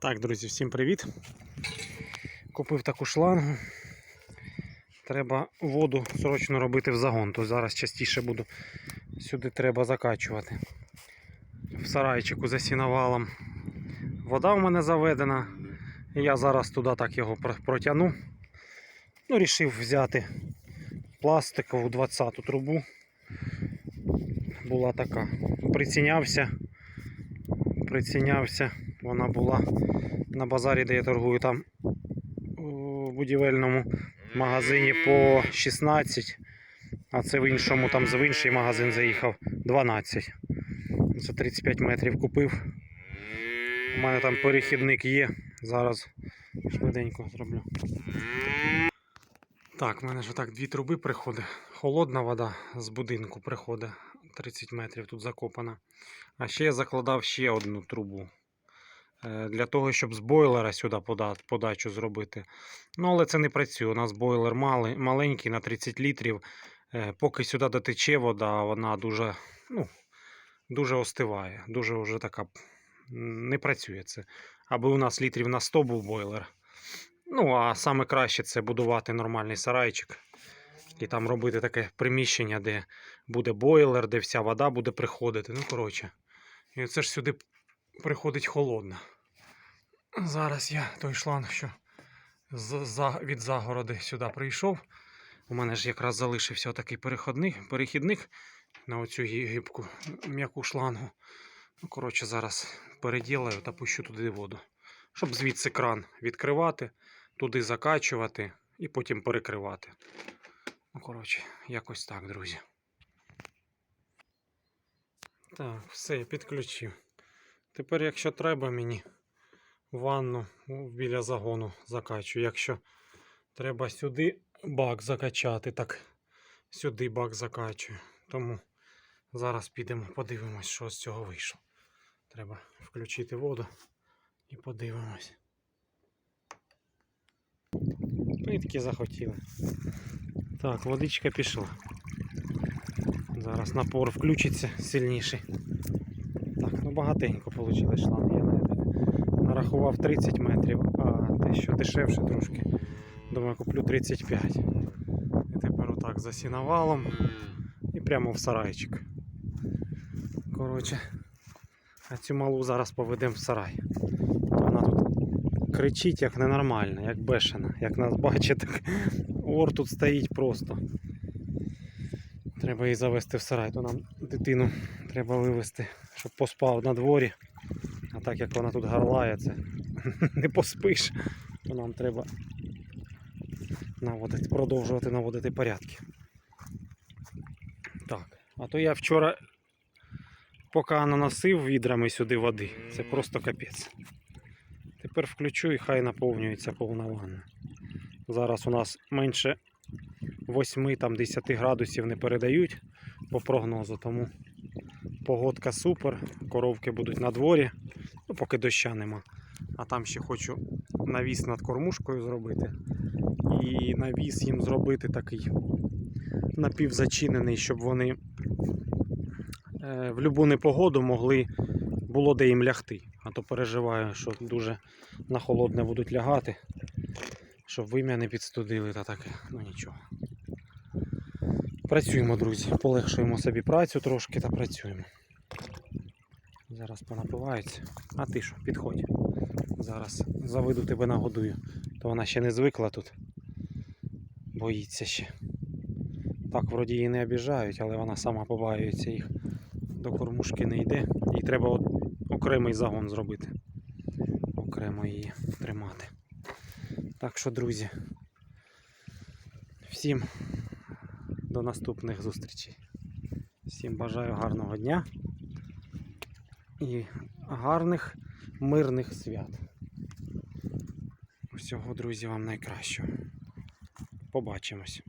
Так, друзі, всім привіт. Купив таку шлангу. Треба воду срочно робити в загон, то зараз частіше буду сюди треба закачувати. В сарайчику за сіновалом. Вода в мене заведена. Я зараз туди так його протягну. Ну, рішив взяти пластикову 20-ту трубу. Була така. Прицінявся. Прицінявся. Вона була на базарі, де я торгую там у будівельному магазині по 16, а це в іншому, там в інший магазин заїхав 12. За 35 метрів купив. У мене там перехідник є. Зараз швиденько зроблю. Так, в мене ж отак дві труби приходить. Холодна вода з будинку приходить. 30 метрів тут закопана. А ще я закладав ще одну трубу. Е, Для того, щоб з бойлера сюди подачу зробити. Ну, але це не працює. У нас бойлер маленький на 30 літрів. Е, Поки сюди дотече вода, вона дуже, ну, дуже остиває. Дуже вже така не працює це. Аби у нас літрів на 100 був бойлер. Ну, а саме краще це будувати нормальний сарайчик. І там робити таке приміщення, де буде бойлер, де вся вода буде приходити. Ну, коротше. І це ж сюди приходить холодна. Зараз я той шланг, що від загороди сюди прийшов. У мене ж якраз залишився такий перехідник на оцю гибку м'яку шлангу. Ну, коротше, зараз переділаю та пущу туди воду. Щоб звідси кран відкривати, туди закачувати і потім перекривати. Ну, коротше, якось так, друзі. Так, все, я підключив. Тепер, якщо треба мені ванну ну, біля загону закачу. Якщо треба сюди бак закачати, так сюди бак закачую. Тому зараз підемо, подивимось, що з цього вийшло. Треба включити воду і подивимось. Плитки захотіли. Так, водичка пішла. Зараз напор включиться сильніший. Багатенько вийшло шланг. Я навіть нарахував 30 метрів, а те, що дешевше трошки. Думаю, куплю 35. І тепер отак за сіновалом і прямо в сарайчик. Коротше, а цю малу зараз поведемо в сарай. Вона тут кричить як ненормальна, як бешена. Як нас бачить, так ор тут стоїть просто. Треба її завести в сарай, то нам дитину треба вивезти, щоб поспав на дворі. А так як вона тут гарлає, це не поспиш, то нам треба наводити, продовжувати наводити порядки. Так, а то я вчора поки наносив відрами сюди води, це просто капець. Тепер включу і хай наповнюється повна ванна. Зараз у нас менше 8 там 10 градусів не передають по прогнозу, тому погодка супер, коровки будуть на дворі, ну поки доща нема. А там ще хочу навіс над кормушкою зробити. І навіс їм зробити такий напівзачинений, щоб вони е, в будь-яку непогоду могли було де їм лягти. А то переживаю, що дуже на холодне будуть лягати, щоб вим'я не підстудили та таке. Ну нічого. Працюємо, друзі. Полегшуємо собі працю трошки та працюємо. Зараз понапивається. А ти що, підходь. Зараз заведу тебе нагодую. То вона ще не звикла тут. Боїться ще. Так, вроді її не обіжають, але вона сама побаюється їх. До кормушки не йде. Їй треба окремий загон зробити. Окремо її тримати. Так що, друзі, всім до наступних зустрічей. Всім бажаю гарного дня і гарних мирних свят. Всього, друзі, вам найкращого. Побачимось.